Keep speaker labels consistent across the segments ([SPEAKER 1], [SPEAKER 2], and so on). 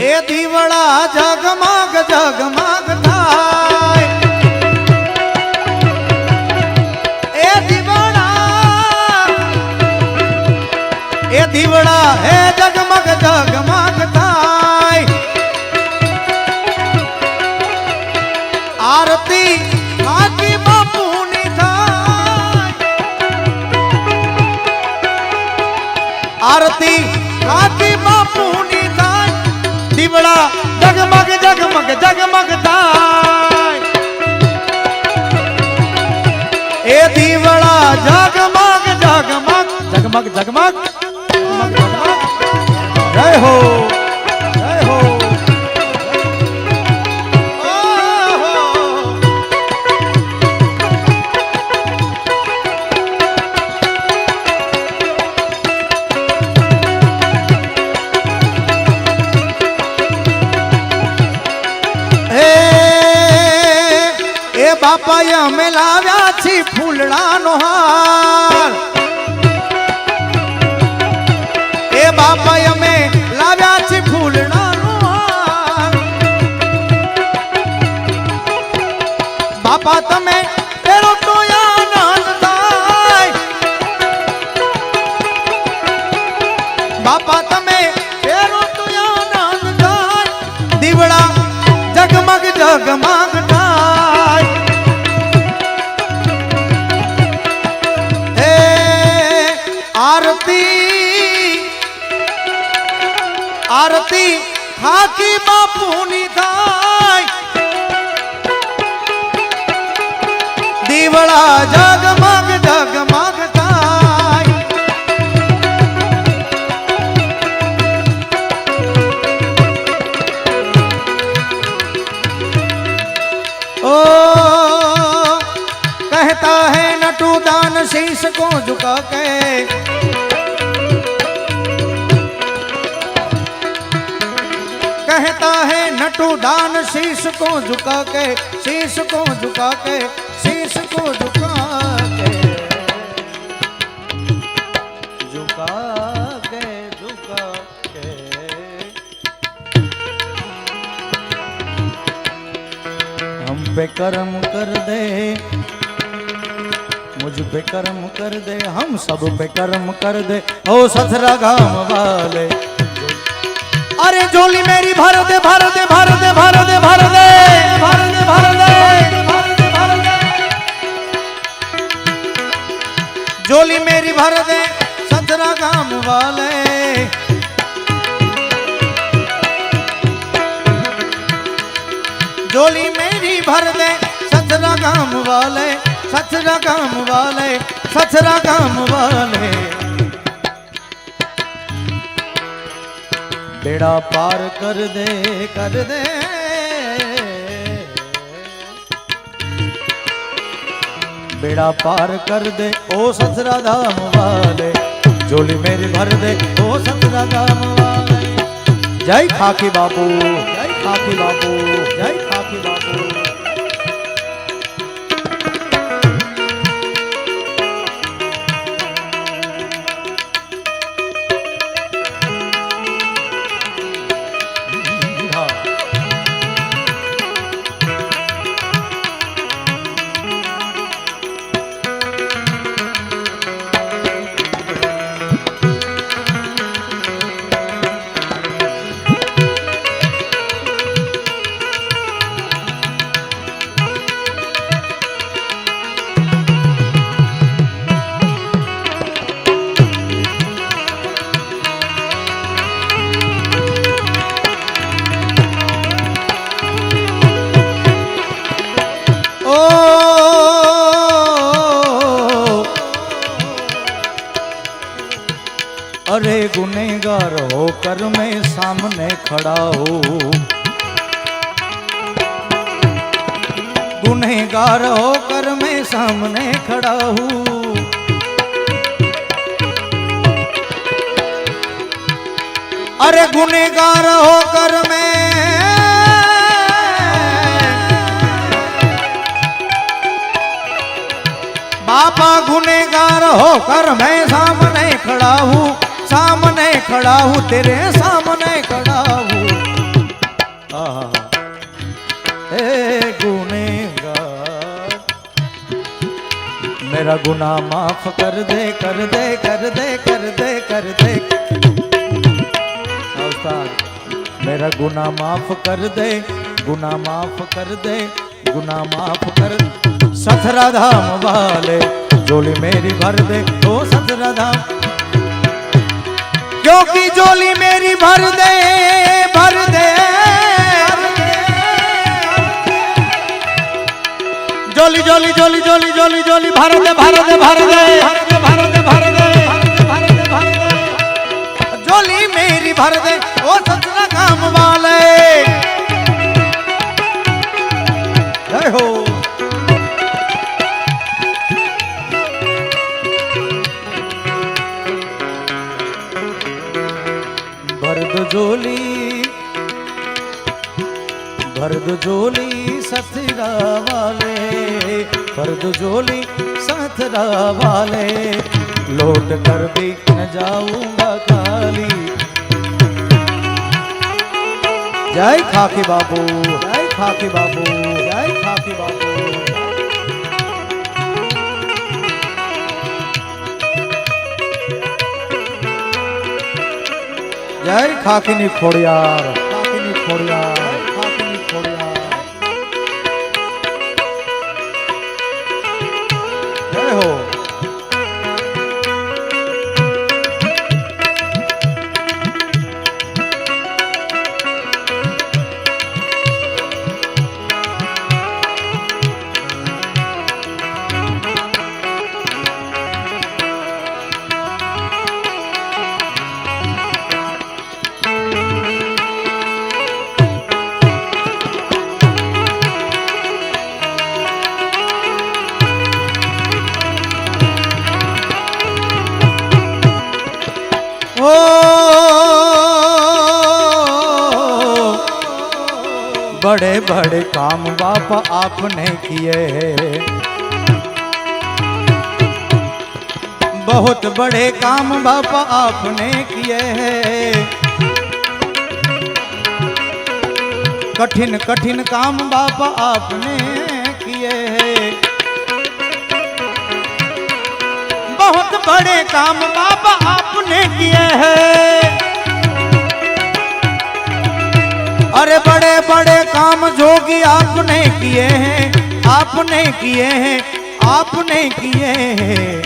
[SPEAKER 1] એ દીવડા જગમાગ જગમાગ થાય. એ દીવડા એ દીવડા હે જગમગ જગમગ થાય. આરતી આકી બાપુની થાય. આરતી થાય દીવડા જગમગ જગમગ જગમગ થાય એ દીવડા જગમગ જગમગ જગમગ જગમગ જગમગ જય હો બાપાએ અમે લાવ્યા છીએ ફૂલડાનો હાર એ બાપાએ અમે લાવ્યા છીએ ફૂલડાનો હાર બાપા તમે शीश को झुका के। कहता है नटू दान शीश को झुका के, शीश को झुका के। हम कर्म कर दे, मुझ पे कर्म कर दे, हम सब पे कर्म कर दे। ओ सथरा गाम वाले, अरे झोली मेरी भर दे भर दे भर दे भर दे भर दे भर दे भर दे। झोली मेरी भर दे सथरा गाम वाले। झोली मेरी भर दे सथरा गाम वाले सथरा गाम वाले सथरा गाम वाले। बेड़ा पार कर दे कर दे। ਬੇੜਾ ਪਾਰ ਕਰ ਦੇ ਓ ਸੰਸਰਾ ਧਾਮ ਵਾਲੇ ਝੋਲੀ ਮੇਰੀ ਭਰ ਦੇ ਓ ਸੰਸਰਾ ਦਾ ਵਾਲੇ ਜੈ ਖਾਕੀ ਬਾਪੂ, ਜੈ ਖਾਕੀ ਬਾਪੂ, ਜੈ ਖਾਕੀ ਬਾਪੂ। होकर मैं सामने खड़ा हूँ। गुनेगार होकर मैं सामने खड़ा हूँ। अरे गुनेगार होकर मैं बापा गुनेगार होकर मैं सामने खड़ा हूँ। सामने खड़ा हूँ, तेरे सामने खड़ा हूँ। मेरा गुना माफ़ कर दे कर दे कर दे कर दे कर दे। हाँ, मेरा गुना माफ़ कर दे, गुना माफ़ कर दे, गुना माफ़ कर सतरा धाम वाले, झोली मेरी भर दे। ओ सतरा धाम क्योंकि झोली मेरी भर दे भर दे। जोली जोली जोली जोली जोली जोली, भर दे भर दे भर दे। भर दे भर दे भर दे भर दे जोली मेरी भर दे, ओ सतना काम वाले। जोली सतरा वाले, फर्द जोली सतरा वाले। लौट कर भी न जाऊँगा काली। जय खाके बाबू, जय खाके बाबू, जय खाके बाबू। जय खाकिनी खोड़ियार खाकिनी खोड़ियार बड़े बड़े काम बाप आपने किए। बहुत बड़े काम बाप आपने किए। कठिन कठिन काम बाप आपने किए। बहुत बड़े काम बाबा आपने काम आपने किए हैं, आपने किए हैं, आपने किए हैं।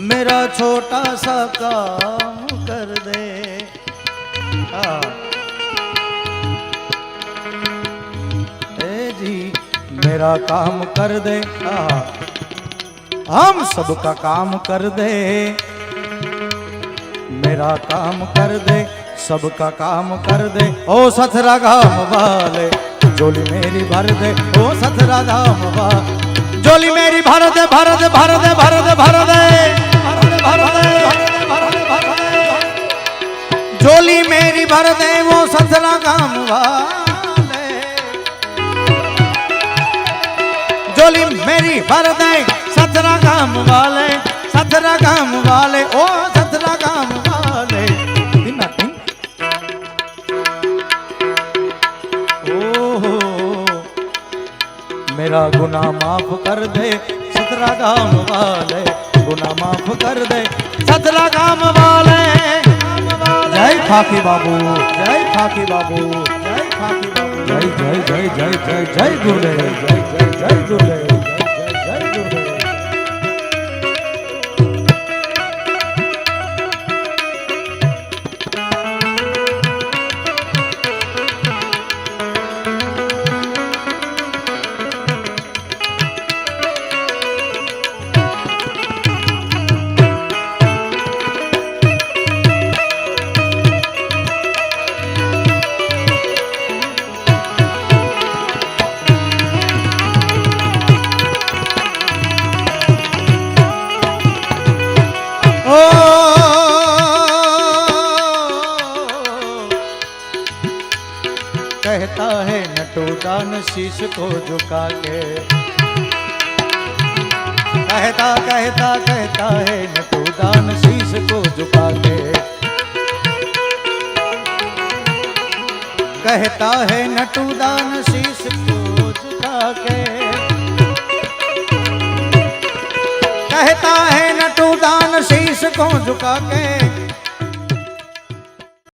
[SPEAKER 1] मेरा छोटा सा काम कर दे। हाँ। ए जी, मेरा काम कर दे। हाँ। हम सबका काम कर दे। मेरा काम कर दे। सबका काम कर दे ओ सतरा घाम वाले जोली मेरी भर दे ओ सतरा घाम वाले जोली मेरी भर दे भर दे भर दे भर दे भर दे जोली मेरी भर दे वो सतरा घाम वाले जोली मेरी भर दे सतरा घाम वाले सतरा घाम वाले ओ मेरा गुना माफ़ कर दे। सतरा गाम वाले, गुना माफ़ कर दे। सतरा गाम वाले, जय खाकी बाबू, जय खाकी बाबू, जय खाकी बाबू। जय जय जय जय जय जय गुरुदेव, जय जय जय गुरुदेव, जय जय जय गुरुदेव। दान शीश को झुका के। कहता कहता कहता है नटो दान शीश को झुका के। कहता है नटू दान शीश को झुका के। कहता है नटू दान शीश को झुका के।